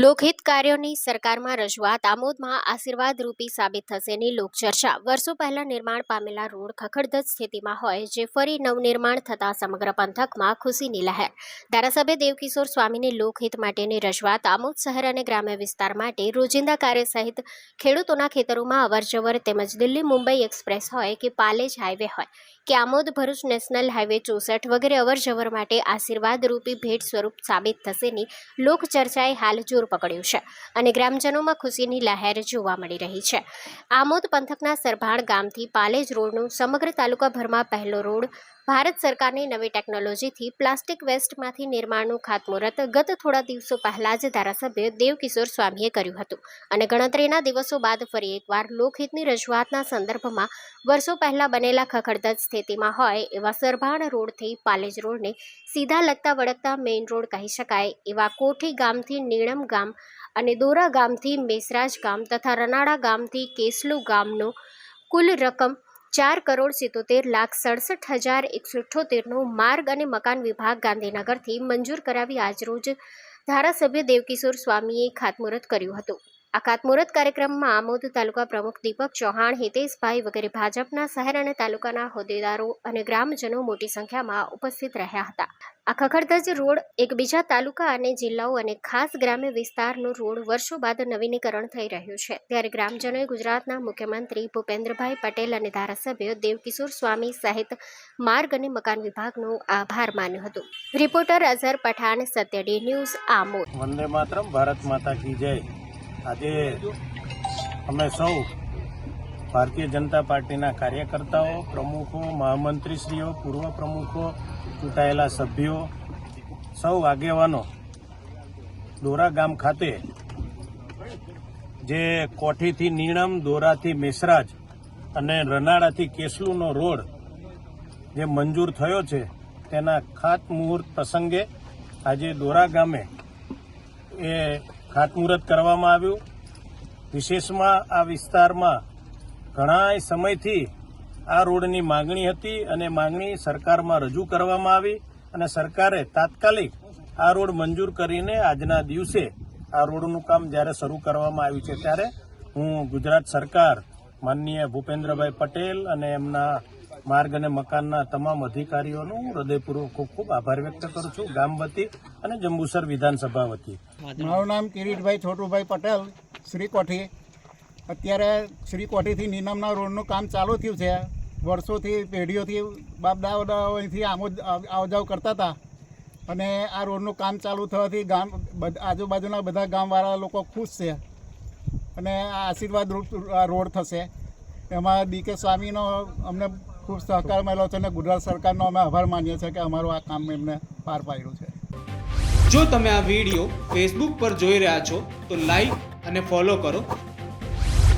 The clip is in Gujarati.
લોકહિત કાર્યોની સરકારમાં રજૂઆત, આમોદમાં આશીર્વાદ રૂપી સાબિત થશેની લોકચર્ચા. વર્ષો પહેલા નિર્માણ પામેલા રોડ ખખડધજ સ્થિતિમાં હોય, જે ફરી નવનિર્માણ થતા સમગ્ર પંથકમાં ખુશીની લહેર. ધારાસભ્ય દેવકિશોર સ્વામીની લોકહિત માટેની રજૂઆત, આમોદ શહેર અને ગ્રામ્ય વિસ્તાર માટે રોજિંદા કાર્ય સહિત ખેડૂતોના ખેતરોમાં અવરજવર તેમજ દિલ્હી મુંબઈ એક્સપ્રેસ હોય કે પાલેજ હાઈવે હોય, કે આમોદ ભરૂચ નેશનલ હાઈવે ચોસઠ વગેરે અવરજવર માટે આશીર્વાદ રૂપી ભેટ સ્વરૂપ સાબિત થશેની લોકચર્ચાએ હાલ જોર પકડ્યું છે અને ગ્રામજનોમાં ખુશીની લહેર જોવા મળી રહી છે. આમોદ પંથકના સરભાણ ગામથી પાલેજ રોડનું સમગ્ર તાલુકાભરમાં પહેલો રોડ ભારત સરકારની નવી ટેકનોલોજીથી પ્લાસ્ટિક વેસ્ટમાંથી નિર્માણનું ખાતમુહૂર્ત ગત થોડા દિવસો પહેલા જ ધારાસભ્ય દેવકિશોર સ્વામીએ કર્યું હતું. અને ગણતરીના દિવસો બાદ ફરી એકવાર લોકહિતની રજૂઆતના સંદર્ભમાં વર્ષો પહેલાં બનેલા ખખડધજ સ્થિતિમાં હોય એવા સરભાણ રોડથી પાલેજ રોડને સીધા લગતા વળગતા મેઇન રોડ કહી શકાય, એવા કોઠી ગામથી નીણમ ગામ અને દોરા ગામથી મેસરાજ ગામ તથા રનાળા ગામથી કેસલુ ગામનો કુલ રકમ ચાર કરોડ સિત્તોતેર લાખ સડસઠ હજાર એકસો અઠ્ઠોતેરનું માર્ગ અને મકાન વિભાગ ગાંધીનગરથી મંજૂર કરાવી આજરોજ ધારાસભ્ય દેવકિશોર સ્વામીએ ખાતમુહૂર્ત કર્યું હતું. આ ખાતમુહૂર્ત કાર્યક્રમમાં આમોદ તાલુકા પ્રમુખ દીપક ચૌહાણ, હિતેશભાઈ વગેરે ભાજપના શહેર અને તાલુકાના હોદ્દેદારો અને ગ્રામજનો મોટી સંખ્યામાં ઉપસ્થિત રહ્યા હતા. આ ખખડધજ રોડ એક બીજા તાલુકા અને જિલ્લાઓ અને ખાસ ગ્રામ્ય વિસ્તારનો રોડ વર્ષો બાદ નવીનીકરણ થઈ રહ્યું છે. ત્યારે ગ્રામજનોએ ગુજરાતના મુખ્યમંત્રી ભૂપેન્દ્રભાઈ પટેલ અને ધારાસભ્ય દેવકિશોર સ્વામી સહિત માર્ગ અને મકાન વિભાગનો આભાર માન્યો હતો. Reporter Azhar Pathan Satya day news, Amod. Vande Mataram, Bharat Mata કી જય. આજે અમે સૌ ભારતીય જનતા પાર્ટીના કાર્યકર્તાઓ, પ્રમુખો, મહામંત્રીશ્રીઓ, પૂર્વ પ્રમુખો ચૂંટાયેલા સભ્યો, સૌ આગેવાનો દોરા ગામ ખાતે, જે કોઠીથી નીણમ, દોરાથી મેસરાજ અને રનાળાથી કેસલુનો રોડ જે મંજૂર થયો છે, તેના ખાતમુહૂર્ત પ્રસંગે આજે દોરા ગામે એ ખાતમુહૂર્ત કરવામાં આવ્યું. વિશેષમાં આ વિસ્તારમાં ઘણા સમયથી આ રોડની માંગણી હતી અને માંગણી સરકારમાં રજૂ કરવામાં આવી અને સરકારે તાત્કાલિક આ રોડ મંજૂર કરીને આજના દિવસે આ રોડનું કામ જ્યારે શરૂ કરવામાં આવ્યું છે ત્યારે હું ગુજરાત સરકાર, માનનીય ભૂપેન્દ્રભાઈ પટેલ અને એમના માર્ગ અને મકાનના તમામ અધિકારીઓનો હૃદયપૂર્વક ખૂબ ખૂબ આભાર વ્યક્ત કરું છું. ગામ વતી અને જંબુસર વિધાનસભા વતી. મારું નામ કિરીટભાઈ છોટુભાઈ પટેલ શ્રી કોઠી અત્યારે શ્રી કોઠીથી નીનમના રોડનું કામ ચાલુ થયું છે. વર્ષોથી, પેઢીઓથી બાપ દાદાઓથી આમોદ આવજાવ કરતા હતા. અને આ રોડનું કામ ચાલુ થવાથી ગામ આજુબાજુના બધા ગામવાળા લોકો ખુશ છે. અને આ આશીર્વાદ રોડ થશે. એમાં ડીકે સ્વામીનો અમને ખૂબ સહકાર મળ્યો છે અને ગુજરાત સરકારનો અમે આભાર માનીએ છીએ કે અમારું આ કામ એમને પાર પાડ્યું છે. જો તમે આ વીડિયો ફેસબુક પર જોઈ રહ્યા છો, તો લાઈક અને ફોલો કરો.